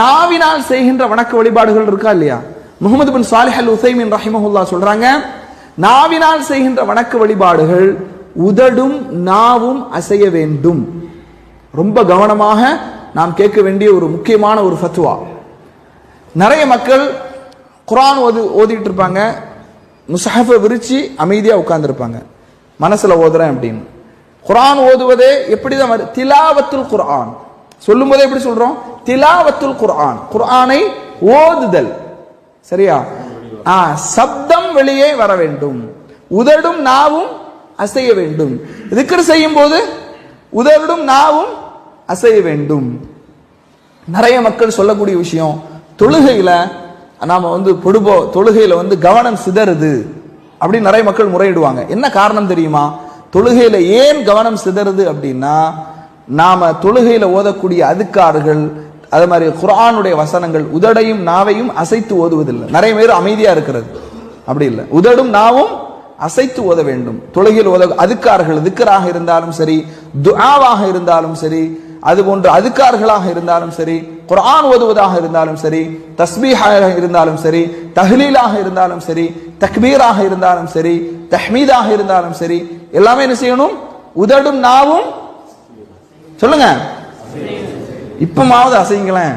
நாவினால் செய்கின்ற வணக்க வழிபாடுகள் இருக்கா இல்லையா? முகமது பின் சாலிஹ் அல் உசைமின் ரஹிமஹுல்லா சொல்றாங்க நாவினால் செய்கின்ற வணக்க வழிபாடுகள் உதடும் நாவும் அசைய வேண்டும். ரொம்ப கவனமாக நாம் கேட்க வேண்டிய ஒரு முக்கியமான ஒரு ஃபத்துவா நிறைய மக்கள் குரான் ஓது ஓதிட்டு இருப்பாங்க முசஹஃபை விரித்து அமைதியாக உட்கார்ந்துருப்பாங்க. மனசுல ஓதுறேன் அப்படின்னு. குரான் ஓதுவதே எப்படிதான் தான் திலாவத்துல் குரான் சொல்லும் போதே எப்படி சொல்றோம்? திலாவத்துல் குர்ஆன். குர்ஆனை ஓதுதல். சரியா? ஆ சப்தம் வெளியே வர வேண்டும். உதடும் நாவும் அசைய வேண்டும். திக்ர் செய்யும் போது உதடும் நாவும் அசைய வேண்டும். நிறைய மக்கள் சொல்லக்கூடிய விஷயம் தொழுகையில நாம வந்து பொடுபோ தொழுகையில வந்து கவனம் சிதறுது அப்படின்னு நிறைய மக்கள் முறையிடுவாங்க. என்ன காரணம் தெரியுமா? தொழுகையில ஏன் கவனம் சிதறுது அப்படின்னா நாம் தொழுகையில் ஓதக்கூடிய அதுக்காறுகள் அது மாதிரி குரானுடைய வசனங்கள் உதடையும் நாவையும் அசைத்து ஓதுவதில்லை. நிறைய பேர் அமைதியாக இருக்கிறது. அப்படி இல்லை. உதடும் நாவும் அசைத்து ஓத வேண்டும். தொழுகையில் ஓத அதுக்கார்கள் திக்கராக இருந்தாலும் சரி துஆவாக இருந்தாலும் சரி அதுபோன்று அதுக்கார்களாக இருந்தாலும் சரி குரான் ஓதுவதாக இருந்தாலும் சரி தஸ்பீஹாக இருந்தாலும் சரி தஹ்லீலாக இருந்தாலும் சரி தக்பீராக இருந்தாலும் சரி தஹ்மீதாக இருந்தாலும் சரி எல்லாமே என்ன செய்யணும்? உதடும் நாவும் சொல்லுங்க. இப்பமாவது அசைங்களேன்